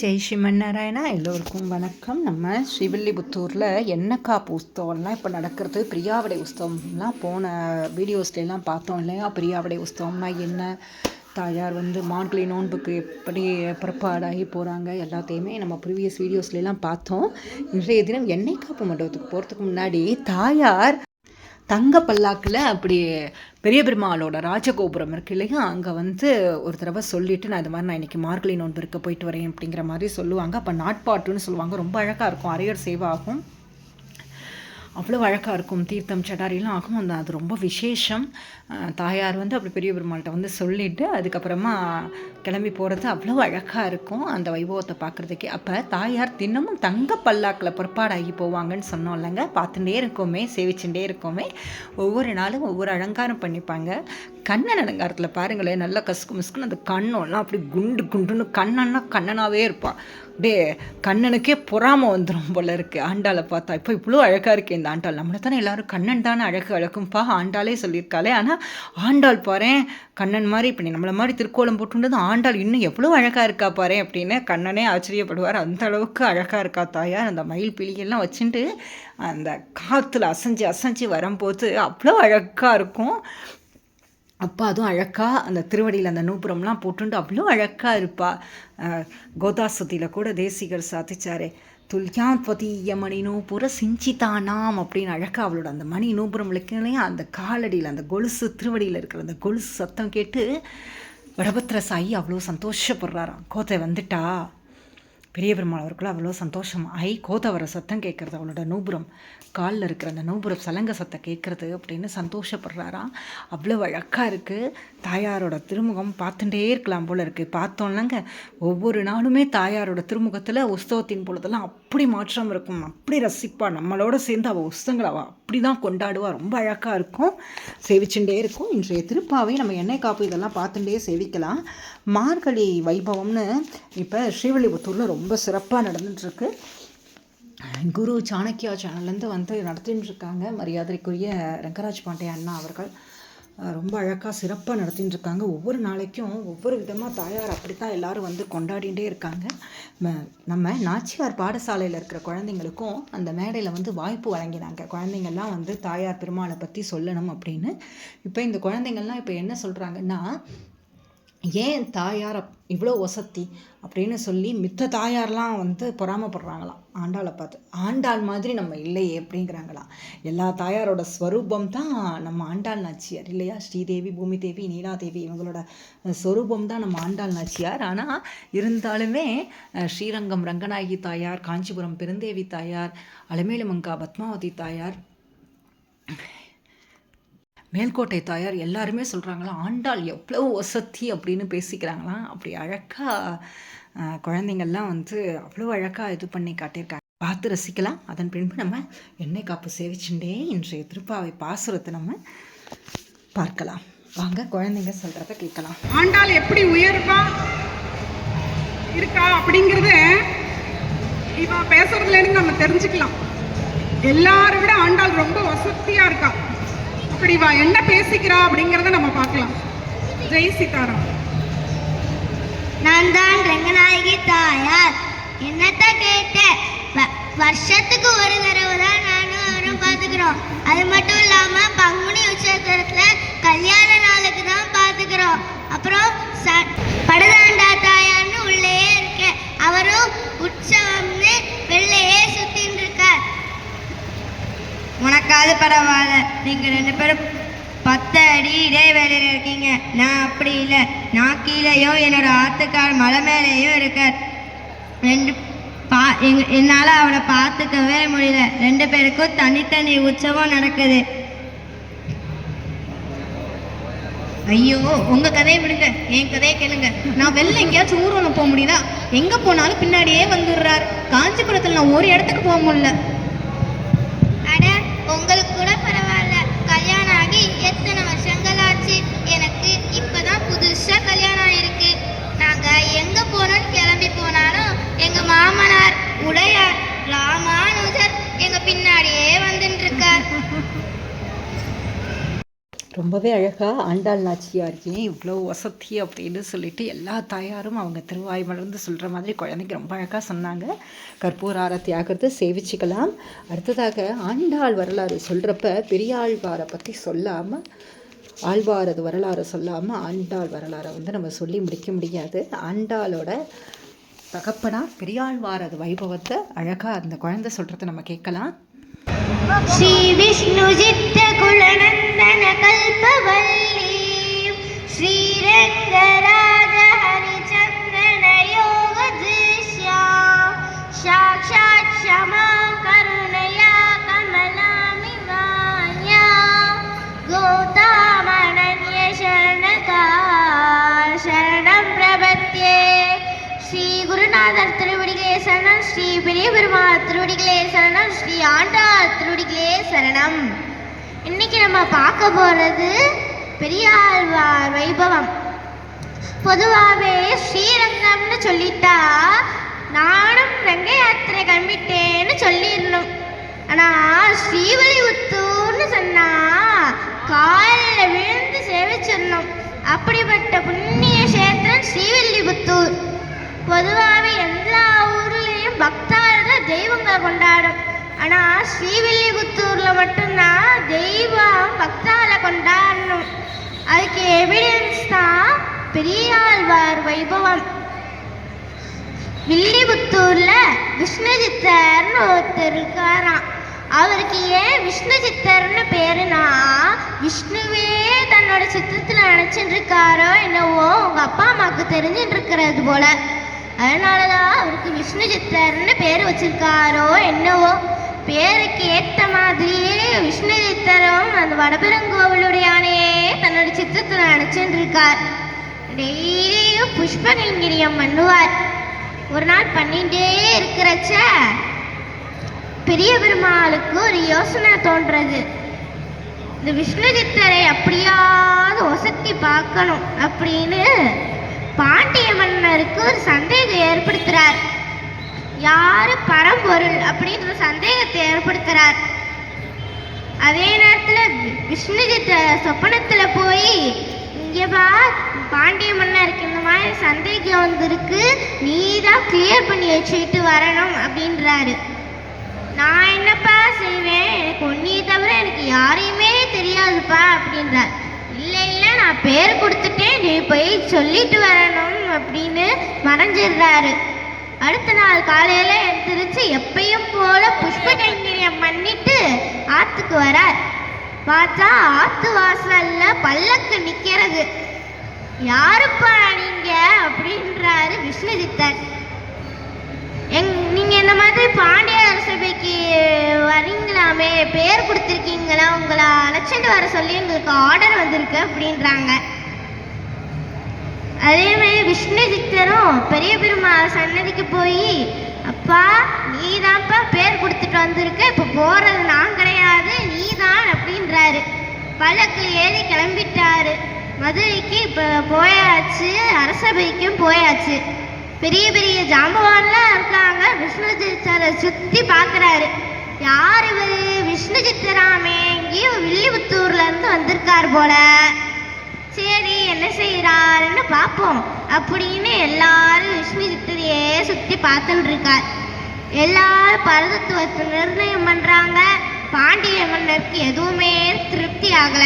ஜெய் ஸ்ரீமன்னாராயணா எல்லோருக்கும் வணக்கம். நம்ம ஸ்ரீவில்லிபுத்தூரில் என்னக்கா உற்சவம்லாம் இப்போ நடக்கிறது பிரியாவடை உற்சவம்லாம் போன வீடியோஸ்லாம் பார்த்தோம் இல்லையா? பிரியாவடை உற்சவம்னா என்ன? தாயார் வந்து மார்கழி நோன்புக்கு எப்படி புறப்பாடாகி போகிறாங்க எல்லாத்தையுமே நம்ம ப்ரீவியஸ் வீடியோஸ்லாம் பார்த்தோம். இன்றைய தினம் எண்ணெய் காப்பு மண்டபத்துக்கு போகிறதுக்கு முன்னாடி தாயார் தங்க பல்லாக்கில் அப்படி பெரிய பெருமாளோட ராஜகோபுரம் இருக்கு இல்லையா? அங்கே வந்து ஒரு தடவை சொல்லிட்டு நான் இது மாதிரி நான் இன்றைக்கி மார்கழி நோன்பு இருக்க போயிட்டு வரேன் அப்படிங்கிற மாதிரி சொல்லுவாங்க. அப்போ நாட்பாட்டுன்னு சொல்லுவாங்க. ரொம்ப அழகாக இருக்கும். அரையர் சேவாகும் அவ்வளோ அழகாக இருக்கும். தீர்த்தம் சடாரிலாம் ஆகும். அந்த அது ரொம்ப விசேஷம். தாயார் வந்து அப்படி பெரிய பெருமாள்கிட்ட வந்து சொல்லிவிட்டு அதுக்கப்புறமா கிளம்பி போகிறது அவ்வளோ அழகாக இருக்கும். அந்த வைபவத்தை பார்க்குறதுக்கே. அப்போ தாயார் தினமும் தங்க பல்லாக்கில் புறப்பாடாகி போவாங்கன்னு சொன்னோம் இல்லைங்க. பார்த்துட்டே இருக்கோமே சேவிச்சுட்டே இருக்கோமே. ஒவ்வொரு நாளும் ஒவ்வொரு அலங்காரம் பண்ணிப்பாங்க. கண்ணன் அலங்காரத்தில் பாருங்களேன் நல்லா கசுக்கு மிஸ்குன்னு அந்த கண்ணெல்லாம் அப்படி குண்டு குண்டுன்னு கண்ணன்னா கண்ணனாகவே இருப்பான் அப்படியே கண்ணனுக்கே பொறாமல் வந்துடும் போல இருக்குது ஆண்டாளை பார்த்தா இப்போ இவ்வளோ அழகாக இருக்குது இந்த ஆண்டாள். நம்மளை தானே எல்லாரும் கண்ணன் தானே அழகு அழகும்பா ஆண்டாளே சொல்லியிருக்காளே. ஆனால் ஆண்டாள் பாரு கண்ணன் மாதிரி இப்போ நீ நம்மளை மாதிரி திருக்கோலம் போட்டுன்றது ஆண்டாள் இன்னும் எவ்வளோ அழகாக இருக்கா பாரு அப்படின்னு கண்ணனே ஆச்சரியப்படுவார். அந்த அளவுக்கு அழகாக இருக்கா தாயார். அந்த மயில் பிளியெல்லாம் வச்சுட்டு அந்த காற்றுல அசைஞ்சு அசைஞ்சு வரும்போது அவ்வளோ அழகாக இருக்கும். அப்பா அதுவும் அழகாக அந்த திருவடியில் அந்த நூப்புரம்லாம் போட்டுண்டு அவ்வளோ அழகாக இருப்பா. கோதா சுத்தியில் கூட தேசிகர் சாதிச்சாரே துல்யாத்வதீய மணி நூபுர சிஞ்சிதானாம் அப்படின்னு அழகா அவளோட அந்த மணி நூபுரம் இல்லையா அந்த காலடியில் அந்த கொலுசு திருவடியில் இருக்கிற அந்த கொலுசு சத்தம் கேட்டு வடபத்திர சாயி அவ்வளோ சந்தோஷப்படுறாராம். கோதை வந்துட்டா. பெரிய பெருமாள் அவருக்குள்ள அவ்வளோ சந்தோஷம். ஐ கோதவர சத்தம் கேட்குறது அவளோட நூபுரம். காலில் இருக்கிற அந்த நூபுரம் சலங்க சத்தம் கேட்குறது அப்படின்னு சந்தோஷப்படுறாராம் அவ்வளோ அழகாக இருக்குது தாயாரோட திருமுகம் பார்த்துட்டே இருக்கலாம் போல இருக்குது பார்த்தோம்னாங்க ஒவ்வொரு நாளுமே தாயாரோட திருமுகத்தில் உற்சவத்தின் பொழுதெல்லாம் அப்படி மாற்றம் இருக்கும். அப்படி ரசிப்பாள் நம்மளோட சேர்ந்து அவள் உற்சவங்களை அவள் அப்படி தான் கொண்டாடுவா. ரொம்ப அழகாக இருக்கும். சேவிச்சுட்டே இருக்கும். இன்றைய திருப்பாவை நம்ம எண்ணெய் காப்பு இதெல்லாம் பார்த்துட்டே சேவிக்கலாம். மார்கழி வைபவம்னு இப்போ ஸ்ரீவில்லிபுத்தூரில் ரொம்ப சிறப்பாக நடந்துட்டுருக்கு. குரு சாணக்கியா சேனல்லேருந்து வந்து நடத்தின்னு இருக்காங்க மரியாதைக்குரிய ரங்கராஜ் பாண்டே அண்ணா அவர்கள் ரொம்ப அழகாக சிறப்பாக நடத்தின்னு இருக்காங்க ஒவ்வொரு நாளைக்கும் ஒவ்வொரு விதமாக தாயார் அப்படித்தான் எல்லாரும் வந்து கொண்டாடிகிட்டே இருக்காங்க. நம்ம நாச்சியார் பாடசாலையில் இருக்கிற குழந்தைங்களுக்கும் அந்த மேடையில் வந்து வாய்ப்பு வழங்கினாங்க. குழந்தைங்கள்லாம் வந்து தாயார் பெருமாளை பற்றி சொல்லணும் அப்படின்னு. இப்போ இந்த குழந்தைங்கள்லாம் இப்போ என்ன சொல்கிறாங்கன்னா ஏன் தாயார் இவ்வளோ வசத்தி அப்படின்னு சொல்லி மித்த தாயார்லாம் வந்து பொறாமப்படுறாங்களாம். ஆண்டாளை பார்த்து ஆண்டாள் மாதிரி நம்ம இல்லையே அப்படிங்கிறாங்களாம். எல்லா தாயாரோட ஸ்வரூபம் தான் நம்ம ஆண்டாள் நாச்சியார் இல்லையா? ஸ்ரீதேவி பூமி தேவி நீலாதேவி இவங்களோட ஸ்வரூபம் தான் நம்ம ஆண்டாள் நாச்சியார். ஆனால் இருந்தாலுமே ஸ்ரீரங்கம் ரங்கநாயகி தாயார் காஞ்சிபுரம் பெருந்தேவி தாயார் அலமேலுமங்கா பத்மாவதி தாயார் மேல்கோட்டை தாயார் எல்லாருமே சொல்கிறாங்களாம் ஆண்டாள் எவ்வளோ வசதி அப்படின்னு பேசிக்கிறாங்களாம். அப்படி அழகாக குழந்தைங்கள்லாம் வந்து அவ்வளோ அழகாக இது பண்ணி காட்டியிருக்காங்க. பார்த்து ரசிக்கலாம். அதன் பின்பு நம்ம எண்ணெய் காப்பு சேவிச்சுட்டே இன்றைய திருப்பாவை பாசுரத்தை நம்ம பார்க்கலாம். வாங்க குழந்தைங்க சொல்கிறத கேட்கலாம். ஆண்டாள் எப்படி உயர்வா இருக்கா அப்படிங்கிறத இவன் பேசுறதுலேருந்து நம்ம தெரிஞ்சுக்கலாம். எல்லாரும் விட ஆண்டாள் ரொம்ப வசதியாக இருக்கான் இப்படி வா என்ன பேசிக்கிறா அப்படிங்கறத நம்ம பார்க்கலாம். ஜெய் சீதாராம். நான் தான் ரங்கநாயகி தாயார் என்னத்த கேட்ட? வ- வருஷத்துக்கு ஒரு தடவை தான் நானும் அவரும் பார்த்துக்கிறோம். அது மட்டும் இல்லாம பங்குனி உற்சவத்துல கல்யாண நாளுக்கு தான் பார்த்துக்கிறோம். அப்புறம் ச- படுதாண்டா தாயார்னு உள்ளேயே இருக்கேன். அவரும் உற்சவம்னு வெளிலேயே உனக்காவது பரவாயில்ல. நீங்கள் ரெண்டு பேரும் பத்து அடி இடைவேளையில் இருக்கீங்க. நான் அப்படி இல்லை. நான் கீழேயோ என்னோட ஆத்துக்கார் மலை மேலேயோ இருக்கார் ரெண்டு பா எங் என்னால் அவளை பார்த்துக்கவே முடியல. ரெண்டு பேருக்கும் தனித்தனி உற்சவம் நடக்குது. ஐயோ உங்க கதையை விடுங்க. என் கதையை கேளுங்க. நான் வெளில எங்கேயாச்சும் ஊர்வலம் போக முடியுதா? எங்க போனாலும் பின்னாடியே வந்துடுறாரு. காஞ்சிபுரத்தில் நான் ஒரு இடத்துக்கு போக முடியல. உங்களுக்கு கூட பரவாயில்ல. கல்யாணம் ஆகி எத்தனை வருஷங்கள் ஆச்சு எனக்கு இப்பதான் புதுசா கல்யாணம் ஆயிருக்கு. நாங்க எங்க போனோம்னு கிளம்பி போனாலும் எங்க மாமனார் உடையார் ராமானுஜர் எங்க பின்னாடியே வந்துட்டு இருக்கார் ரொம்பவே அழகாக ஆண்டாள் நாச்சியார் ஏன் இவ்வளோ வசதி அப்படின்னு சொல்லிட்டு எல்லா தாயாரும் அவங்க திருவாய் மலர்ந்து சொல்கிற மாதிரி குழந்தைக்கு ரொம்ப அழகாக சொன்னாங்க. கற்பூர ஆரத்தி ஆகிறது சேவிச்சுக்கலாம். அடுத்ததாக ஆண்டாள் வரலாறு சொல்கிறப்ப பெரியாழ்வாரை பற்றி சொல்லாமல் ஆழ்வாரது வரலாறு சொல்லாமல் ஆண்டாள் வரலாறை வந்து நம்ம சொல்லி முடிக்க முடியாது. ஆண்டாளோட தகப்பனா பெரியாழ்வாரது வைபவத்தை அழகாக அந்த குழந்தை சொல்கிறத நம்ம கேட்கலாம். श्री ചന്ദന കൽപ്പവല്ലീം ശ്രീരംഗരാജ ഹരിചന്ദന യോഗ ദൃശ്യ സാക്ഷാത് ക്ഷമാ കരുണയാ കമലാമിമായ ഗോതാമണന്യ ശരണകാ ശരണം പ്രപത്യേ. ശ്രീ ഗുരുനാഥർ തിരുവടികളെ ശരണം ശ്രീ പെരിയ പെരുമാൾ തിരുവടികളെ ശരണം ശ്രീ ആണ്ടാൾ തിരുവടികളെ ശരണം. இன்னைக்கு நம்ம பார்க்க போறது பெரியாழ்வார் வைபவம். பொதுவாகவே ஸ்ரீரங்கம்னு சொல்லிட்டா நானும் ரங்க யாத்திரை கிளம்பிட்டேன்னு சொல்லிடணும். ஆனால் ஸ்ரீவலிபுத்தூர்னு சொன்னா காலில் விழுந்து சேவிச்சிடணும். அப்படிப்பட்ட புண்ணிய கஷேத்திரம் ஸ்ரீவில்லிபுத்தூர். பொதுவாகவே எல்லா ஊர்லேயும் பக்தார்கள் தெய்வங்களை கொண்டாடும். ஆனால் ஸ்ரீவில்லிபுத்தூரில் மட்டும்தான் தெய்வம் பக்தால கொண்டாடணும். அதுக்கு எவிடன்ஸ் தான் பெரியாழ்வார் வைபவம். வில்லிபுத்தூர்ல விஷ்ணுஜித்தர்னு ஒருத்தர் இருக்காராம். அவருக்கு ஏன் விஷ்ணு சித்தர்னு பேருனா விஷ்ணுவே தன்னோட சித்தத்துல நினைச்சிட்டு இருக்காரோ என்னவோ உங்க அப்பா அம்மாவுக்கு தெரிஞ்சுட்டு இருக்கிறது போல. அதனாலதான் அவருக்கு விஷ்ணு சித்தர்னு பேர் வச்சிருக்காரோ என்னவோ தேவைக்கு ஏத்த மாதிரியே விஷ்ணு சித்தரும் அந்த வடபெருங்கோவிலுடைய யானையே தன்னோட சித்தத்தில் நினைச்சிட்டு இருக்கார் டெய்லியும் புஷ்பகிங்கிரியம் பண்ணுவார். ஒரு நாள் பண்ணிட்டே இருக்கிறச்ச பெரிய பெருமாளுக்கு ஒரு யோசனை தோன்றது. இந்த விஷ்ணு சித்தரை அப்படியாவது ஒசத்தி பார்க்கணும் அப்படின்னு பாண்டிய மன்னருக்கு ஒரு சந்தேகம் ஏற்படுத்துறார். யாரு பரம்பொருள் அப்படின்ற சந்தேகத்தை ஏற்படுத்துறார். அதே நேரத்துல விஷ்ணுஜித்த சொப்பனத்தில் சொப்பனத்துல போய் இங்க வா பாண்டிய மன்னருக்கு இந்த மாதிரி சந்தேகம் வந்திருக்கு. நீ தான் கிளியர் பண்ணி வச்சுக்கிட்டு வரணும் அப்படின்றாரு. நான் என்னப்பா செய்வேன்? எனக்கு ஒன்றைய தவிர எனக்கு யாரையுமே தெரியாதுப்பா அப்படின்றார். இல்லை இல்லை நான் பேர் கொடுத்துட்டேன். நீ போய் சொல்லிட்டு வரணும் அப்படின்னு மறைஞ்சிடுறாரு. அடுத்த நாள் காலையில எந்திரிச்சு எப்பயும் போல புஷ்ப கைங்கரியம் பண்ணிட்டு ஆத்துக்கு வரார். பார்த்தா ஆத்து வாசல்ல பல்லக்கு நிக்கிறது. யாருப்பா நீங்க? அப்படின்றாரு விஷ்ணு எங் நீங்க இந்த மாதிரி பாண்டிய சபைக்கு வரீங்களாமே? பேர் கொடுத்துருக்கீங்களா? உங்களை அழைச்சிட்டு வர சொல்லி எங்களுக்கு ஆர்டர் வந்திருக்கு அப்படின்றாங்க. அதே மாதிரி விஷ்ணு சித்தரும் பெரிய பெருமாள் சன்னதிக்கு போய் அப்பா நீ தான்ப்பா பேர் கொடுத்துட்டு வந்திருக்க இப்போ போகிறது நான் கிடையாது நீ தான் அப்படின்றாரு. பழக்கு ஏறி கிளம்பிட்டாரு. மதுரைக்கு இப்போ போயாச்சு அரசபைக்கும் போயாச்சு. பெரிய பெரிய ஜாம்பவான்லாம் இருக்காங்க விஷ்ணு சித்தரை சுற்றி பார்க்குறாரு யார் இவர்? விஷ்ணு சித்தராமே இங்கேயும் வில்லிபுத்தூர்லேருந்து வந்திருக்கார் போல. சரி என்ன செய்யறாருன்னு பார்ப்போம். அப்படின்னு எல்லாரும் விஷ்ணு சித்தரையே சுற்றி பார்த்துட்டு இருக்கார் எல்லாரும் பரதத்துவத்தை நிர்ணயம் பண்றாங்க. பாண்டிய மன்னருக்கு எதுவுமே திருப்தி ஆகல.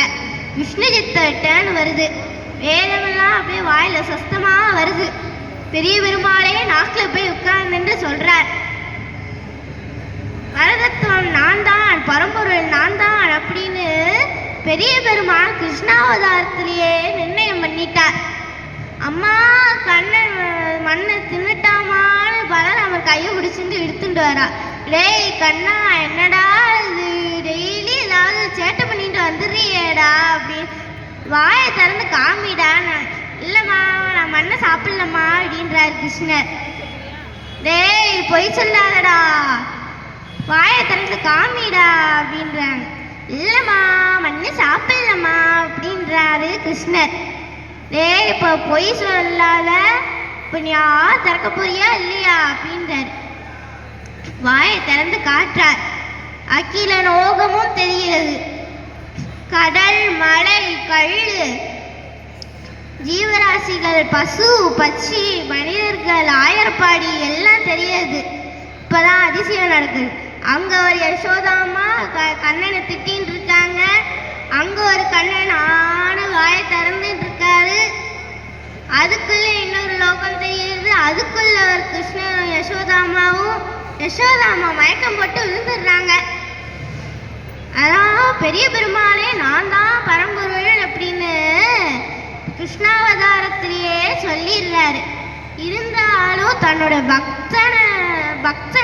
விஷ்ணு சித்தர்கிட்டன்னு வருது. வேதமெல்லாம் அப்படியே வாயில சஸ்தமாக வருது. பெரிய பெருமாளே நாக்குல போய் உட்கார்ந்துட்டு சொல்கிறார் பரதத்துவம் நான் தான் பரம்பொருள் நான் தான் அப்படின்னு பெரிய பெருமா கிருஷ்ணாவதாரத்திலேயே நிர்ணயம் பண்ணிட்டார். அம்மா கண்ணன் மண்ணை தின்னுட்டாமான்னு பலராமர் கையை பிடிச்சிட்டு இழுத்துட்டு வரா. டேய் கண்ணா என்னடா இது? டெய்லி ஏதாவது சேட்டை பண்ணிட்டு வந்துடுறியேடா அப்படின்னு வாயை திறந்து காமிடா நான் இல்லைம்மா நான் மண்ணை சாப்பிடலம்மா அப்படின்றார் கிருஷ்ணர். டேய் பொய் சொல்லாதடா. வாயை திறந்து காமிடா அப்படின்றாங்க. இல்லைம்மா மண்ணு சாப்பிடலம்மா அப்படின்றாரு கிருஷ்ணர். டேய் இப்போ பொய் சொல்லாத இப்போ நீ ஆ திறக்க போறியா இல்லையா அப்படின்றாரு. வாயை திறந்து காற்றார். அகில நோகமும் தெரிகிறது. கடல் மலை கல் ஜீவராசிகள் பசு பட்சி மனிதர்கள் ஆயர்பாடி எல்லாம் தெரியாது இப்போதான் அதிசயம் நடக்குது. அங்க ஒரு யசோதாமா க- கண்ணனை திட்டின்னு இருக்காங்க அங்க ஒரு கண்ணன் ஆன வாயை திறந்துட்டு இருக்காரு அதுக்குள்ள இன்னொரு லோகம் தெரியுது. அதுக்குள்ள ஒரு கிருஷ்ணனும் யசோதாமாவும் யசோதாமா மயக்கம் போட்டு விழுந்துடுறாங்க. அதான் பெரிய பெருமாளே நான் தான் பரம்பொருள் அப்படின்னு கிருஷ்ணாவதாரத்திலேயே சொல்லிடுறாரு. இருந்தாலும் தன்னோட பக்தனை பக்த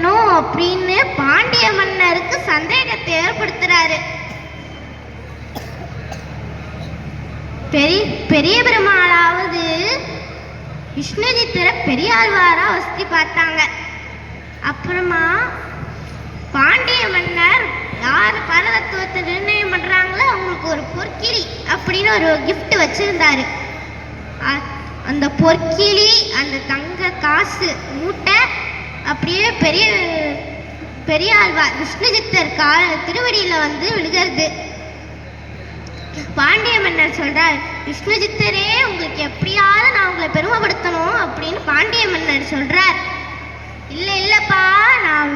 கேட்டுக்கணும் அப்படின்னு பாண்டிய மன்னருக்கு சந்தேகத்தை ஏற்படுத்துறாரு. பெரிய பெரிய பெருமாளாவது விஷ்ணுஜித்திர பெரியாழ்வாரா வசதி பார்த்தாங்க. அப்புறமா பாண்டிய மன்னர் யார் பரதத்துவத்தை நிர்ணயம் பண்ணுறாங்களோ அவங்களுக்கு ஒரு பொற்கிளி அப்படின்னு ஒரு கிஃப்ட் வச்சிருந்தாரு. அந்த பொற்கிளி அந்த தங்க காசு மூட்டை அப்படியே பெரிய பெரிய ஆழ்வா விஷ்ணுஜித்தர் கா திருவடியில் வந்து விழுகிறது. பாண்டிய மன்னர் சொல்றார் விஷ்ணுஜித்தரே உங்களுக்கு எப்படியாவது நான் உங்களை பெருமைப்படுத்தணும் அப்படின்னு பாண்டிய மன்னர் சொல்றார். இல்லை இல்லைப்பா நான்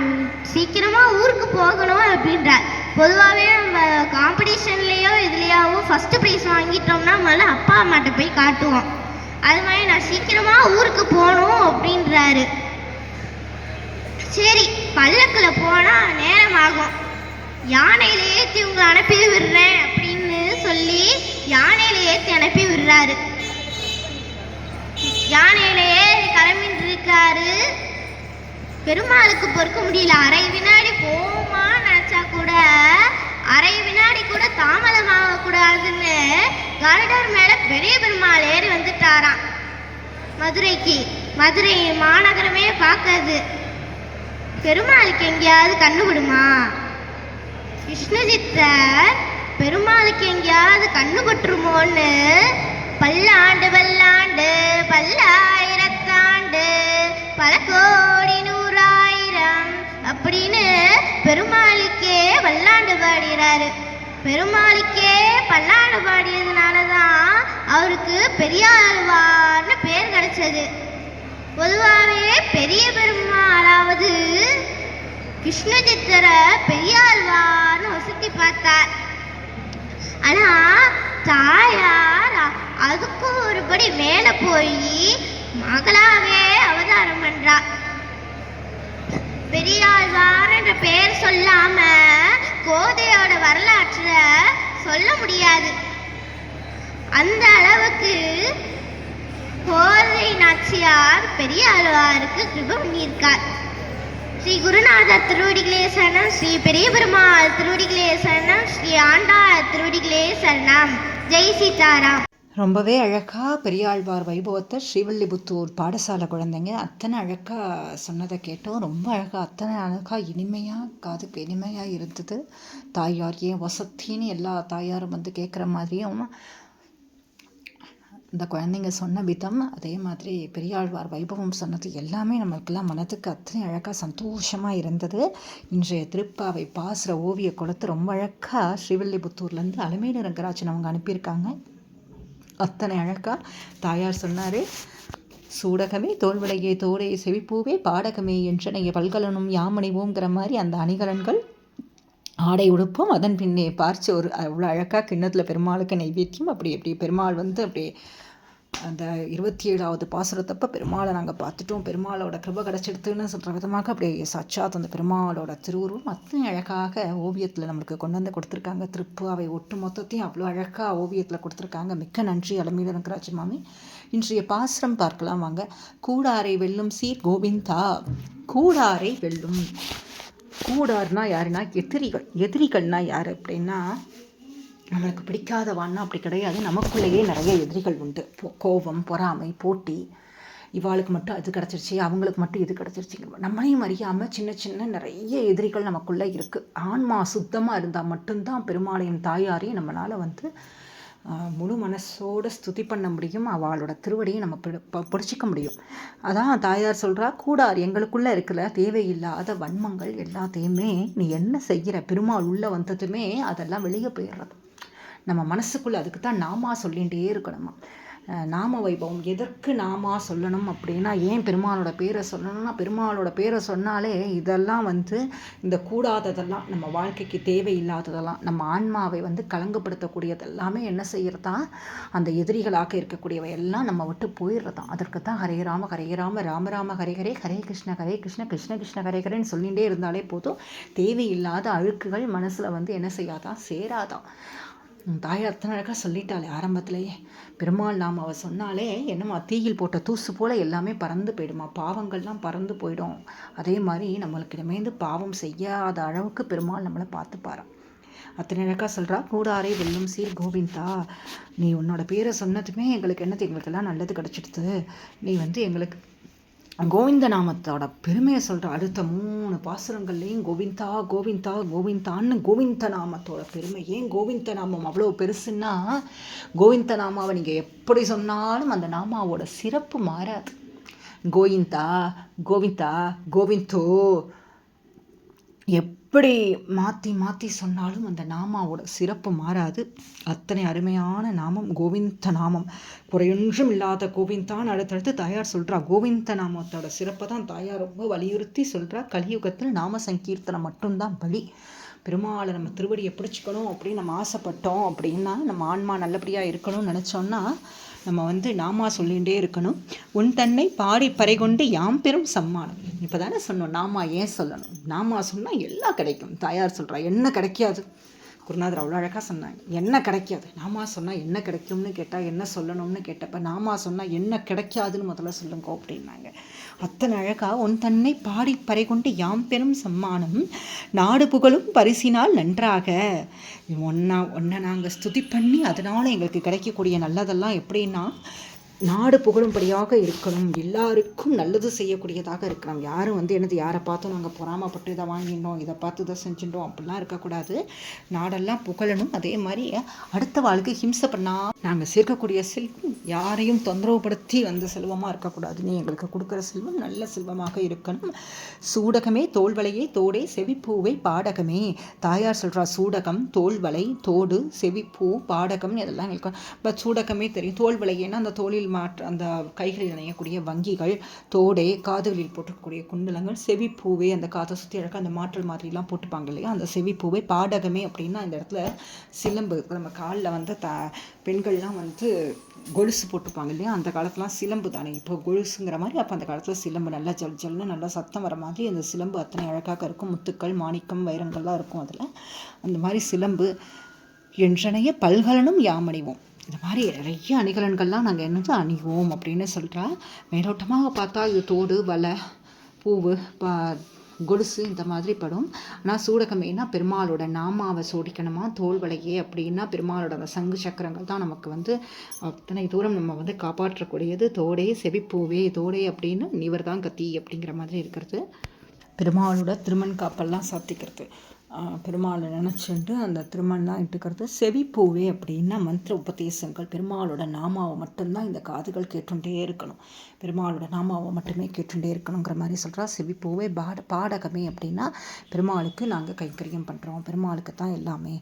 சீக்கிரமாக ஊருக்கு போகணும் அப்படின்றார். பொதுவாகவே நம்ம காம்படிஷன்லேயோ இதுலேயாவோ ஃபஸ்ட்டு ப்ரைஸ் வாங்கிட்டோம்னா முதல்ல அப்பா அம்மாட்ட போய் காட்டுவோம். அது மாதிரி நான் சீக்கிரமாக ஊருக்கு போகணும் அப்படின்றாரு. சரி பல்லக்கில் போனால் நேரம் ஆகும் யானையில ஏற்றி உங்களை அனுப்பி விடுறேன் அப்படின்னு சொல்லி யானையில ஏற்றி அனுப்பி விடுறாரு. யானையில ஏறி கிளம்பிட்டு இருக்காரு பெருமாளுக்கு பொறுக்க முடியல. அரை வினாடி போமா நினச்சா கூட அரை வினாடி கூட தாமதமாக கூடாதுன்னு கருடர் மேலே பெரிய பெருமாள் ஏறி வந்துட்டாராம். மதுரைக்கு மதுரை மாநகரமே பார்க்காது. பெருமாளுக்கு எங்கேயாவது கண்ணுபடுமா விஷ்ணுஜித்தர் பெருமாளுக்கு எங்கேயாவது கண்ணு கொட்டுருமோன்னு? பல்லாண்டு பல்லாண்டு பல்லாயிரத்தாண்டு பல கோடி நூறாயிரம் அப்படின்னு பெருமாளுக்கே பல்லாண்டு பாடுகிறாரு பெருமாளுக்கே பல்லாண்டு பாடியதுனால தான் அவருக்கு பெரியாழ்வார்னு பேர் கிடைச்சது. பொதுவாகவே பெரிய பெருமாளாவது விஷ்ணுஜித்தர பெரியாழ்வார்னு வசதி பார்த்தார். ஆனா தாயார் அதுக்கும் ஒருபடி மேல போய் மகளாவே அவதாரம் பண்றா பெரியாழ்வார் என்ற பெயர் சொல்லாம கோதையோட வரலாற்றை சொல்ல முடியாது. அந்த அளவுக்கு கோதை நாச்சியார் பெரியாழ்வாருக்கு கிருபம் பண்ணியிருக்கார். ஸ்ரீ குருநாதர் திருவடிகளே சரணம் ஸ்ரீ பெரிய பெருமாள் திருவடிகளே சரணம் ஸ்ரீ ஆண்டாள் திருவடிகளே சரணம் ஜெய் சீதாராம். ரொம்பவே அழகாக பெரியாழ்வார் வைபவத்தை ஸ்ரீவில்லிபுத்தூர் பாடசாலை குழந்தைங்க அத்தனை அழகாக சொன்னதை கேட்டோம். ரொம்ப அழகாக அத்தனை அழகாக இனிமையாக காதுக்கு இனிமையாக இருந்தது. தாயார் ஏன் வசத்தின்னு எல்லா தாயாரும் வந்து கேட்குற மாதிரியும் இந்த குழந்தைங்க சொன்ன விதம் அதே மாதிரி பெரியாழ்வார் வைபவம் சொன்னது எல்லாமே நம்மளுக்கெல்லாம் மனதுக்கு அத்தனை அழகாக சந்தோஷமாக இருந்தது. இன்றைய திருப்பாவை பாசுகிற ஓவிய குளத்து ரொம்ப அழகாக ஸ்ரீவில்லிபுத்தூர்லேருந்து அலமேடு ரங்கராஜன் அவங்க அனுப்பியிருக்காங்க. அத்தனை அழகாக தாயார் சொன்னார் சூடகமே தோல்விளையே தோடே செவிப்பூவே பாடகமே என்றனைய பல்கலனும் யாமணிவோங்கிற மாதிரி அந்த அணிகலன்கள். ஆடை உடுப்போம் அதன் பின்னே பார்த்து ஒரு அவ்வளோ அழகாக கிண்ணத்தில் பெருமாளுக்கு நைவேத்தியம் அப்படி அப்படி பெருமாள் வந்து அப்படியே அந்த இருபத்தி ஏழாவது பாசுரத்தப்போ பெருமாளை நாங்கள் பார்த்துட்டோம். பெருமாளோட கிருப கிடச்சிடுத்துன்னு சொல்கிற விதமாக அப்படியே சச்சாத் அந்த பெருமாளோட திருவுருவம் அத்தனை அழகாக ஓவியத்தில் நம்மளுக்கு கொண்டு வந்து கொடுத்துருக்காங்க. திருப்பு அவை ஒட்டு மொத்தத்தையும் அவ்வளோ அழகாக ஓவியத்தில் கொடுத்துருக்காங்க. மிக்க நன்றி அலமீல ரங்கராஜ் மாமி இன்றைய பாசுரம் பார்க்கலாம் வாங்க. கூடாரை வெல்லும் சீர் கோவிந்தா. கூடாரை வெல்லும். கூடார்னா யாருன்னா எதிரிகள். எதிரிகள்னா யார் அப்படின்னா நம்மளுக்கு பிடிக்காதவான்னா அப்படி கிடையாது. நமக்குள்ளேயே நிறைய எதிரிகள் உண்டு. கோபம் பொறாமை போட்டி. இவாளுக்கு மட்டும் அது கிடச்சிருச்சு அவங்களுக்கு மட்டும் இது கிடச்சிருச்சு. நம்மளையும் அறியாமல் சின்ன சின்ன நிறைய எதிரிகள் நமக்குள்ளே இருக்குது ஆன்மா சுத்தமாக இருந்தால் மட்டும்தான் பெருமாளையும் தாயாரையும் நம்மளால் வந்து முழு மனசோடு ஸ்துதி பண்ண முடியும். அவளோட திருவடியை நம்ம பிடி- ப- பிடிச்சிக்க முடியும். அதான் தாயார் சொல்கிறா கூடார் எங்களுக்குள்ளே இருக்கிற தேவையில்லாத வன்மங்கள் எல்லாத்தையுமே நீ என்ன செய்கிற? பெருமாள் உள்ளே வந்ததுமே அதெல்லாம் வெளியே போயிடுறது. நம்ம மனசுக்குள்ளே அதுக்கு தான் நாமா சொல்லிகிட்டே இருக்கணுமா? நாம வைபவம் எதற்கு நாமா சொல்லணும் அப்படின்னா ஏன் பெருமாளோட பேரை சொல்லணும்னா பெருமாளோட பேரை சொன்னாலே இதெல்லாம் வந்து இந்த கூடாததெல்லாம் நம்ம வாழ்க்கைக்கு தேவையில்லாததெல்லாம் நம்ம ஆன்மாவை வந்து கலங்கப்படுத்தக்கூடியது எல்லாமே என்ன செய்யறதா? அந்த எதிரிகளாக இருக்கக்கூடியவை எல்லாம் நம்ம விட்டு போயிடுறதாம் அதற்கு தான் ஹரே ராம ஹரே ராம ராம ராம ஹரே ஹரே ஹரே கிருஷ்ண ஹரே கிருஷ்ண கிருஷ்ண கிருஷ்ண ஹரே ஹரேன்னு சொல்லிகிட்டே இருந்தாலே போதும். தேவையில்லாத அழுக்குகள் மனசில் வந்து என்ன செய்யாதான் சேராதான் தாயார் அத்தனை அழகாக சொல்லிட்டாளே ஆரம்பத்திலேயே. பெருமாள் நாம் அவள் சொன்னாலே என்னம்மா தீயில் போட்ட தூசு போல் எல்லாமே பறந்து போயிடுமா? பாவங்கள்லாம் பறந்து போயிடும். அதே மாதிரி நம்மளுக்கு இனிமேந்து பாவம் செய்யாத அளவுக்கு பெருமாள் நம்மளை பார்த்துப்பாராம். அத்தனை அழகாக சொல்கிறா கூடாரை வெல்லும் சீர் கோவிந்தா. நீ உன்னோட பேரை சொன்னதுமே எங்களுக்கு என்னது? எங்களுக்கெல்லாம் நல்லது கிடச்சிடுது. நீ வந்து எங்களுக்கு கோவிந்த நாமத்தோட பெருமையை சொல்கிற அடுத்த மூணு பாசுரங்கள்லேயும் கோவிந்தா கோவிந்தா கோவிந்தான்னு கோவிந்த நாமத்தோட பெருமை. ஏன் கோவிந்த நாமம் அவ்வளோ பெருசுன்னா கோவிந்த நாமாவை நீங்கள் எப்படி சொன்னாலும் அந்த நாமாவோட சிறப்பு மாறாது. கோவிந்தா கோவிந்தா கோவிந்தோ எப் எப்படி மாற்றி மாற்றி சொன்னாலும் அந்த நாமாவோட சிறப்பு மாறாது. அத்தனை அருமையான நாமம் கோவிந்த நாமம். குறையொன்றும் இல்லாத கோவிந்தான் அடுத்தடுத்து தாயார் சொல்கிறா கோவிந்த நாமத்தோட சிறப்பை தான் தாயார் ரொம்ப வலியுறுத்தி சொல்கிறா கலியுகத்தில் நாம சங்கீர்த்தனம் மட்டும்தான் பலி. பெருமாளை நம்ம திருவடியை பிடிச்சிக்கணும் அப்படின்னு நம்ம ஆசைப்பட்டோம் அப்படின்னா நம்ம ஆன்மா நல்லபடியாக இருக்கணும்னு நினச்சோன்னா நம்ம வந்து நாமா சொல்லிகிட்டே இருக்கணும். உன் தன்னை பாடி பறைகொண்டு யாம் பெரும் சம்மானம். இப்போ தானே சொன்னோம் நாமா ஏன் சொல்லணும்? நாமா சொன்னால் எல்லாம் கிடைக்கும். தாயார் சொல்கிறா என்ன கிடைக்காது? குருநாதர் அவ்வளோ அழகாக சொன்னாங்க என்ன கிடைக்காது? நாமா சொன்னால் என்ன கிடைக்கும்னு கேட்டால் என்ன சொல்லணும்னு கேட்டப்ப நாமா சொன்னால் என்ன கிடைக்காதுன்னு முதல்ல சொல்லுங்க அப்படின்னாங்க. அத்தனை அழகா உன் தன்னை பாடி பறை கொண்டு யாம் பெரும் சம்மானம் நாடு புகழும் பரிசினால் நன்றாக. ஒன்னா ஒன்றை நாங்கள் ஸ்துதி பண்ணி அதனால் எங்களுக்கு கிடைக்கக்கூடிய நல்லதெல்லாம் எப்படின்னா நாடு புகழும்படியாக இருக்கணும். எல்லாருக்கும் நல்லது செய்யக்கூடியதாக இருக்கணும். யாரும் வந்து என்னது யாரை பார்த்தும் நாங்கள் பொறாமப்பட்டு இதை வாங்கிட்டோம் இதை பார்த்து இதை செஞ்சுட்டோம் அப்படிலாம் இருக்கக்கூடாது. நாடெல்லாம் புகழணும். அதே மாதிரி அடுத்த வாழ்க்கை ஹிம்சை பண்ணால் நாங்கள் சேர்க்கக்கூடிய செல்வம் யாரையும் தொந்தரவுப்படுத்தி வந்த செல்வமாக இருக்கக்கூடாது. நீ எங்களுக்கு கொடுக்குற செல்வம் நல்ல செல்வமாக இருக்கணும். சூடகமே தோல்வலையே தோடே செவிப்பூவை பாடகமே. தாயார் சொல்கிறா சூடகம் தோல்வலை தோடு செவிப்பூ பாடகம் இதெல்லாம் எங்களுக்கு பட் சூடகமே தெரியும். தோல்வலையேன்னா அந்த தோளில் மாற்ற அந்த கைகளில் அணையக்கூடிய வங்கிகள் தோடே காதுகளில் போட்டுக்கூடிய குண்டலங்கள் செவிப்பூவே அந்த காதை சுற்றி அழகாக அந்த மாற்றல் மாதிரிலாம் போட்டுப்பாங்க இல்லையா? அந்த செவிப்பூவே பாடகமே அப்படின்னா இந்த இடத்துல சிலம்பு. நம்ம காலில் வந்து த பெண்கள்லாம் வந்து கொலுசு போட்டுப்பாங்க இல்லையா? அந்த காலத்துலாம் சிலம்பு தானே. இப்போ கொலுசுங்கிற மாதிரி அப்போ அந்த காலத்தில் சிலம்பு நல்லா ஜல் ஜல்னு நல்லா சத்தம் வர மாதிரி அந்த சிலம்பு அத்தனை அழகாக இருக்கும். முத்துக்கள் மாணிக்கம் வைரங்கள்லாம் இருக்கும் அதில். அந்த மாதிரி சிலம்பு என்றனைய பல்கலனும் யாமணிவோம். இந்த மாதிரி நிறைய அணிகலன்கள்லாம் நாங்கள் என்னது அணிவோம் அப்படின்னு சொல்கிறா மேலோட்டமாக பார்த்தா இது தோடு வலை பூவு பா கொலுசு இந்த மாதிரி படும். ஆனால் சூடகமேனா பெருமாளோட நாமாவை சோடிக்கணுமா தோல் வலையே அப்படின்னா பெருமாளோட அந்த சங்கு சக்கரங்கள் தான் நமக்கு வந்து அத்தனை தூரம் நம்ம வந்து காப்பாற்றக்கூடியது. தோடே செவிப்பூவே தோடே அப்படின்னு நிவர் தான் கத்தி அப்படிங்கிற மாதிரி இருக்கிறது. பெருமாளோட திருமண் காப்பெல்லாம் சாத்திக்கிறது. பெருமாளை நினச்சிட்டு அந்த திருமணம் இட்டுக்கிறது செவிப்பூவே அப்படின்னா மந்திர உபதேசங்கள். பெருமாளோட நாமாவை மட்டும்தான் இந்த காதுகள் கேட்டுட்டே இருக்கணும். பெருமாளோட நாமாவை மட்டுமே கேட்டுட்டே இருக்கணுங்கிற மாதிரி சொல்கிறா செவிப்பூவே பாட பாடகமே அப்படின்னா பெருமாளுக்கு நாங்கள் கைங்கரியம் பண்ணுறோம் பெருமாளுக்கு தான் எல்லாமே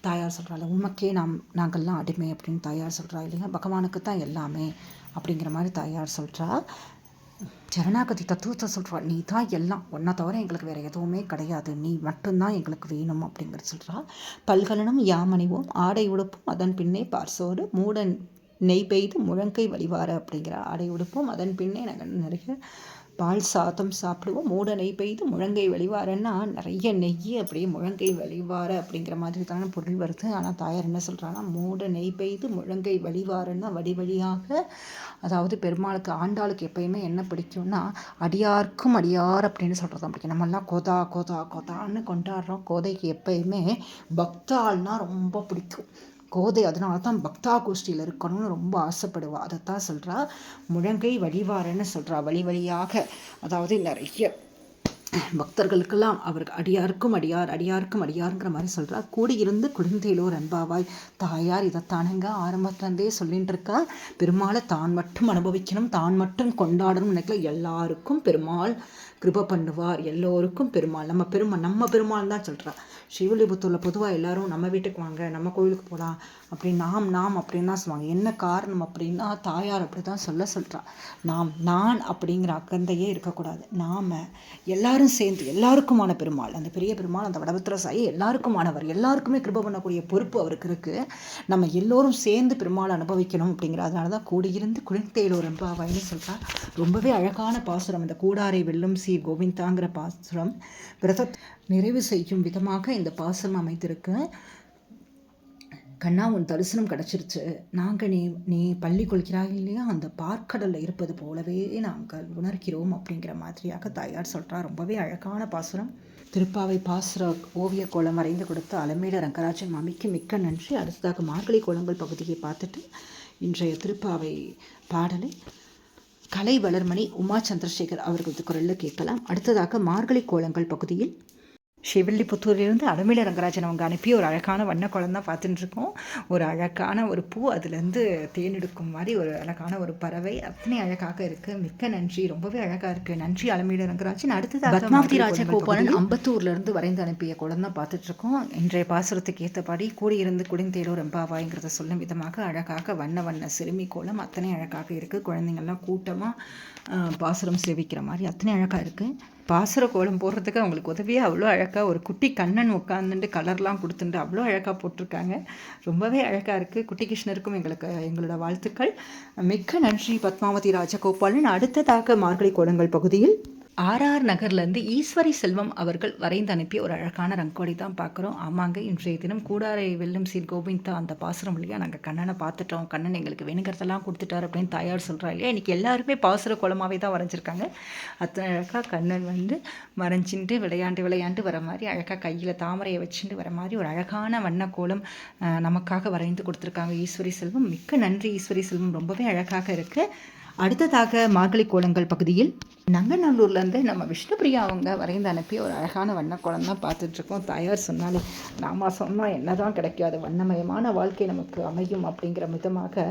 தாயார் சொல்கிறாள் உமக்கே நாம் நாங்கள்லாம் அடிமை அப்படின்னு தாயார் சொல்கிறா இல்லைங்க பகவானுக்கு தான் எல்லாமே அப்படிங்கிற மாதிரி தாயார் சொல்கிறா சரணாகதி தத்துவத்தை சொல்கிறா நீ தான் எல்லாம் ஒன்றை தவிர எங்களுக்கு வேறு எதுவுமே கிடையாது. நீ மட்டும்தான் எங்களுக்கு வேணும் அப்படிங்கிறது சொல்கிறா பல்கலனும் யாமணிவோம் ஆடை உடுப்பும் அதன் பின்னே பார்சோடு மூடன் நெய் பெய்து முழங்கை வழிவார அப்படிங்கிற ஆடை உடுப்பும் அதன் பின்னே நாங்கள் நிறைய பால் சாதம் சாப்பிடுவோம். மூட நெய் பெய்து முழங்கை வெளிவாரன்னா நிறைய நெய் அப்படியே முழங்கை வெளிவார அப்படிங்கிற மாதிரி தானே பொருள் வருது. ஆனால் தாயார் என்ன சொல்கிறாங்கன்னா மூட நெய் பெய்து முழங்கை வழிவாரன்னா வடி வழியாக அதாவது பெருமாளுக்கு ஆண்டாளுக்கு எப்பயுமே என்ன பிடிக்கும்னா அடியார்க்கும் அடியார் அப்படின்னு சொல்கிறது பிடிக்கும். நம்மெல்லாம் கோதா கோதா கோதான்னு கொண்டாடுறோம். கோதைக்கு எப்பயுமே பக்தாள்னா ரொம்ப பிடிக்கும். கோதை. அதனால தான் பக்தா கோஷ்டியில் இருக்கணும்னு ரொம்ப ஆசைப்படுவா. அதைத்தான் சொல்கிறா முழங்கை வழிவாரன்னு சொல்கிறா வழி வழியாக அதாவது நிறைய பக்தர்களுக்கெல்லாம் அவர் அடியாருக்கும் அடியார் அடியாருக்கும் அடியாருங்கிற மாதிரி சொல்கிறா கூடியிருந்து குழந்தையிலோர் அன்பாவாய் தாயார் இதைத்தானுங்க ஆரம்பத்திலேருந்தே சொல்லிட்டு இருக்கா பெருமாளை தான் மட்டும் அனுபவிக்கணும் தான் மட்டும் கொண்டாடணும் நினைக்கல. எல்லாருக்கும் பெருமாள் கிருப பண்ணுவார் எல்லோருக்கும் பெருமாள். நம்ம பெருமாள் நம்ம பெருமாள் தான் சொல்கிறா ஸ்ரீவில்லிபுத்தூரில் பொதுவாக எல்லாரும் நம்ம வீட்டுக்கு வாங்க நம்ம கோயிலுக்கு போகலாம் அப்படி நாம் நாம் அப்படின்னு தான் சொல்லுவாங்க. என்ன காரணம் அப்படின்னா தாயார் அப்படி தான் சொல்ல சொல்கிறா நாம் நான் அப்படிங்கிற அக்கந்தையே இருக்கக்கூடாது. நாம் எல்லாரும் சேர்ந்து எல்லாருக்குமான பெருமாள். அந்த பெரிய பெருமாள் அந்த வடபத்திர சாயி எல்லாருக்குமானவர். எல்லாருக்குமே கிருப பண்ணக்கூடிய பொறுப்பு அவருக்கு இருக்குது நம்ம எல்லோரும் சேர்ந்து பெருமாள் அனுபவிக்கணும் அப்படிங்கிற அதனால தான் கூடியிருந்து குழந்தையில் ஒரு வயலு சொல்கிறார் ரொம்பவே அழகான பாசுரம். அந்த கூடாரை வெல்லும் சி கோவிந்தாங்கிற பாசுரம் விரத நிறைவு செய்யும் விதமாக இந்த பாசம் அமைத்திருக்கு கண்ணா உன் தரிசனம் கிடச்சிருச்சு. நாங்கள் நீ நீ பள்ளி கொள்கிறாய் இல்லையா? அந்த பார்க்கடலில் இருப்பது போலவே நாங்கள் உணர்கிறோம் அப்படிங்கிற மாதிரியாக தாயார் சொல்கிறா ரொம்பவே அழகான பாசுரம். திருப்பாவை பாசுர ஓவிய கோலம் வரைந்து கொடுத்த அலமேல ரங்கராஜன் மாமிக்கு மிக்க நன்றி. அடுத்ததாக மார்கழி கோலங்கள் பகுதியை பார்த்துட்டு இன்றைய திருப்பாவை பாடலை கலை வளர்மணி உமா சந்திரசேகர் அவர்களது குரலில் கேட்கலாம். அடுத்ததாக மார்கழி கோலங்கள் பகுதியில் ஸ்ரீவில்லிபுத்தூரிலிருந்து அலமேல ரங்கராஜன் அவங்க அனுப்பி ஒரு அழகான வண்ண தான் பார்த்துட்டு இருக்கோம் ஒரு அழகான ஒரு பூ அதுலேருந்து தேன் எடுக்கும் மாதிரி ஒரு அழகான ஒரு பறவை. அத்தனை அழகாக இருக்குது மிக்க நன்றி. ரொம்பவே அழகாக இருக்குது நன்றி அலமேல ரங்கராஜன். அடுத்ததாக பத்மாவதி ராஜகோபாலன் அம்பத்தூர்லேருந்து வரைந்து அனுப்பிய பார்த்துட்டு இருக்கோம் இன்றைய பாசுரத்துக்கு ஏற்றபடி கூடியிருந்து குடிந்தேலூர் எம்பாவாய்ங்கிறத சொல்லும் விதமாக அழகாக வண்ண வண்ண சிறுமி கோலம் அத்தனை அழகாக இருக்குது குழந்தைங்கள்லாம் கூட்டமாக பாசுரம் சேவிக்கிற மாதிரி அத்தனை அழகாக இருக்குது பாசுர கோலம் போடுறதுக்கு அவங்களுக்கு உதவியாக அவ்வளோ அழகாக ஒரு குட்டி கண்ணன் உட்காந்துட்டு கலர்லாம் கொடுத்துட்டு அவ்வளோ அழகாக போட்டிருக்காங்க. ரொம்பவே அழகாக இருக்குது குட்டி கிருஷ்ணருக்கும் எங்களுக்கு எங்களோட வாழ்த்துக்கள். மிக்க நன்றி பத்மாவதி ராஜகோபாலன் அடுத்ததாக மார்கழி கோலங்கள் பகுதியில். ஆர்ஆர் நகர்லேருந்து ஈஸ்வரி செல்வம் அவர்கள் வரைந்து அனுப்பிய ஒரு அழகான ரங்கோலி தான் பார்க்குறோம். ஆமாங்க இன்றைய தினம் கூடாரை வெல்லும் சீர் கோவிந்தா அந்த பாசுரம் இல்லையா? நாங்கள் கண்ணனை பார்த்துட்டோம். கண்ணன் எங்களுக்கு வேணுங்கிறதெல்லாம் கொடுத்துட்டார் அப்படின்னு தாயார் சொல்கிறா இல்லையா? இன்றைக்கி எல்லாருமே பாசுர கோலமாகவே தான் வரைஞ்சிருக்காங்க. அத்தனை அழகாக கண்ணன் வந்து வரைஞ்சின்ட்டு விளையாண்டு விளையாண்டு வர மாதிரி அழகாக கையில் தாமரையை வச்சுட்டு வர மாதிரி ஒரு அழகான வண்ண கோலம் நமக்காக வரைந்து கொடுத்துருக்காங்க ஈஸ்வரி செல்வம். மிக்க நன்றி ஈஸ்வரி செல்வம். ரொம்பவே அழகாக இருக்குது அடுத்ததாக மார்கழி கோலங்கள் பகுதியில் நங்கநல்லூர்லேருந்து நம்ம விஷ்ணுபிரியா அவங்க வரைந்து அனுப்பி ஒரு அழகான வண்ணக்கோலம் தான் பார்த்துட்ருக்கோம். தாயார் சொன்னாலே நாம் சொன்னால் என்ன தான் அது வண்ணமயமான வாழ்க்கை நமக்கு அமையும் அப்படிங்கிற விதமாக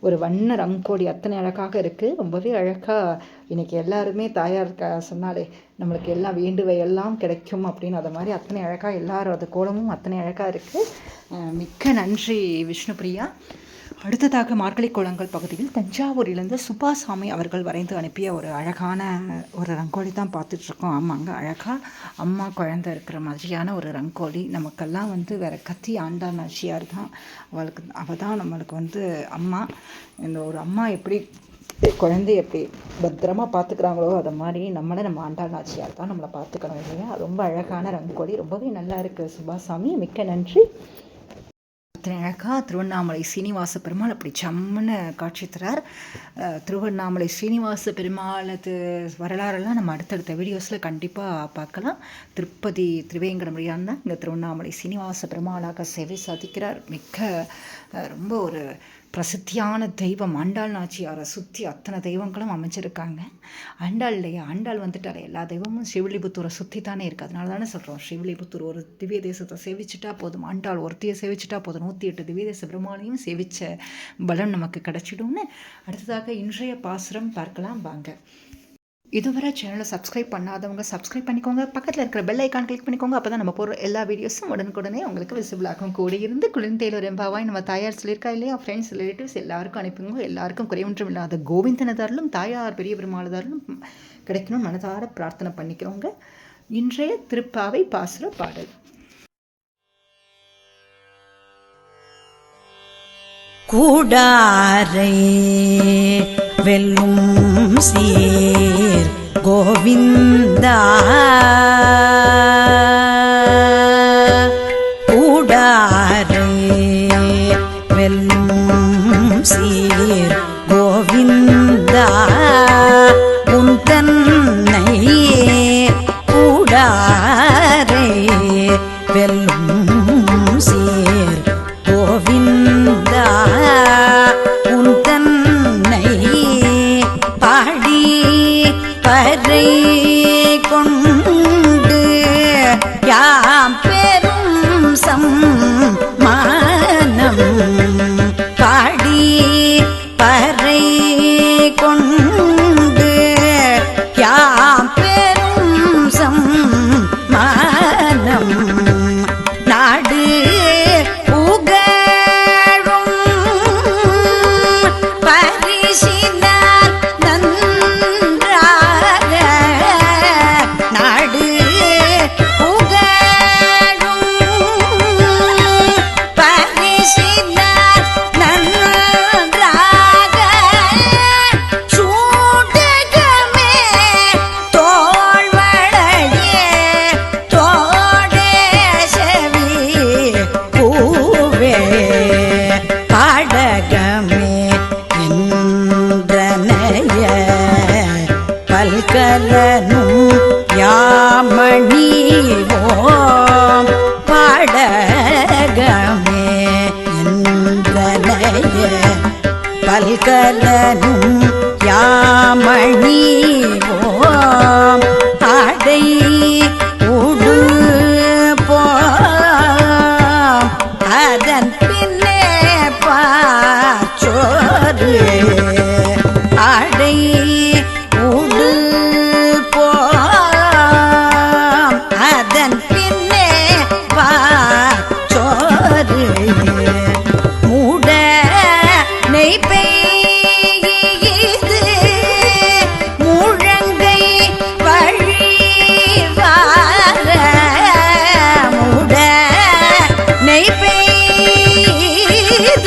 ஒரு வண்ண ரங்கோடி அத்தனை அழகாக இருக்குது ரொம்பவே அழகாக இன்றைக்கி எல்லாருமே தாயார் க சொன்னாலே நம்மளுக்கு எல்லாம் வேண்டுவை எல்லாம் கிடைக்கும் அப்படின்னு அதை மாதிரி அத்தனை அழகாக எல்லாரும் அது கோலமும் அத்தனை அழகாக இருக்குது மிக்க நன்றி விஷ்ணுபிரியா. அடுத்ததாக மார்கழி கோலங்கள் பகுதியில் தஞ்சாவூரிலிருந்து சுப்பாசாமி அவர்கள் வரைந்து அனுப்பிய ஒரு அழகான ஒரு ரங்கோலி தான் பார்த்துட்ருக்கோம். ஆமாங்க அழகாக அம்மா குழந்தை இருக்கிற மாதிரியான ஒரு ரங்கோலி. நமக்கெல்லாம் வந்து வேறு கத்தி ஆண்டா நாச்சியார் தான். அவளுக்கு அவள் தான் நம்மளுக்கு வந்து அம்மா. இந்த ஒரு அம்மா எப்படி குழந்தைய எப்படி பத்திரமா பார்த்துக்கிறாங்களோ அதை மாதிரி நம்மளை நம்ம ஆண்டாள் நாச்சியார் தான் நம்மளை பார்த்துக்கணும் இல்லையா? ரொம்ப அழகான ரங்கோலி. ரொம்பவே நல்லா இருக்குது சுபாசாமி மிக்க நன்றி. அழகாக திருவண்ணாமலை சீனிவாச பெருமாள் அப்படி சம்மன காட்சி தரார். திருவண்ணாமலை சீனிவாச பெருமாளது வரலாறெல்லாம் நம்ம அடுத்தடுத்த வீடியோஸில் கண்டிப்பாக பார்க்கலாம். திருப்பதி திருவேங்கடமுடியான் தான் இந்த திருவண்ணாமலை சீனிவாச பெருமாளாக சேவை சாதிக்கிறார். மிக்க ரொம்ப ஒரு பிரசித்தியான தெய்வம். ஆண்டாள் நாச்சியாரை சுற்றி அத்தனை தெய்வங்களும் அமைச்சிருக்காங்க ஆண்டாள் இல்லையா ஆண்டாள் வந்துட்டாலே எல்லா தெய்வமும் சிவிலிபுத்தூரை சுற்றி தானே இருக்குது அதனால தானே சொல்கிறோம் சிவிலிபுத்தூர் ஒரு திவ்ய தேசத்தை சேவிச்சுட்டா போதும். ஆண்டாள் ஒருத்தையை சேவிச்சுட்டா போதும். நூற்றி எட்டு திவ்ய தேச பெருமாளையும் சேவித்த பலம் நமக்கு கிடச்சிடும்னு. அடுத்ததாக இன்றைய பாசுரம் பார்க்கலாம். வாங்க. இதுவரை சேனலை சப்ஸ்கிரைப் பண்ணாதவங்க சப்ஸ்கிரைப் பண்ணிக்கோங்க. பக்கத்தில் இருக்கிற பெல் ஐக்கான் கிளிக் பண்ணிக்கோங்க. அப்போ தான் நம்ம போகிற எல்லா வீடியோஸும் உடனுக்குடனே உங்களுக்கு விசிபிள் ஆகும். கூட இருந்து குளிர்ந்தேலூர் எம்பாவாய் நம்ம தாயார் சொல்லியிருக்கா இல்லையா? ஃப்ரெண்ட்ஸ் ரிலேட்டிவ்ஸ் எல்லாருக்கும் அனுப்புங்க. எல்லாருக்கும் குறைவொன்றும் இல்லாத கோவிந்தனதாரிலும் தாயார் பெரிய பெருமாளதாரிலும் கிடைக்கணும். மனதார பிரார்த்தனை பண்ணிக்கிறோங்க. இன்றைய திருப்பாவை பாசுர பாடல். கூடாரை வெல்லும் சீ கோவிந்தா யாரனும் யாமணி ஓம் பாடகமே இந்தனைய பல்கலனும் யாமணி ஓம்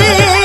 வந்து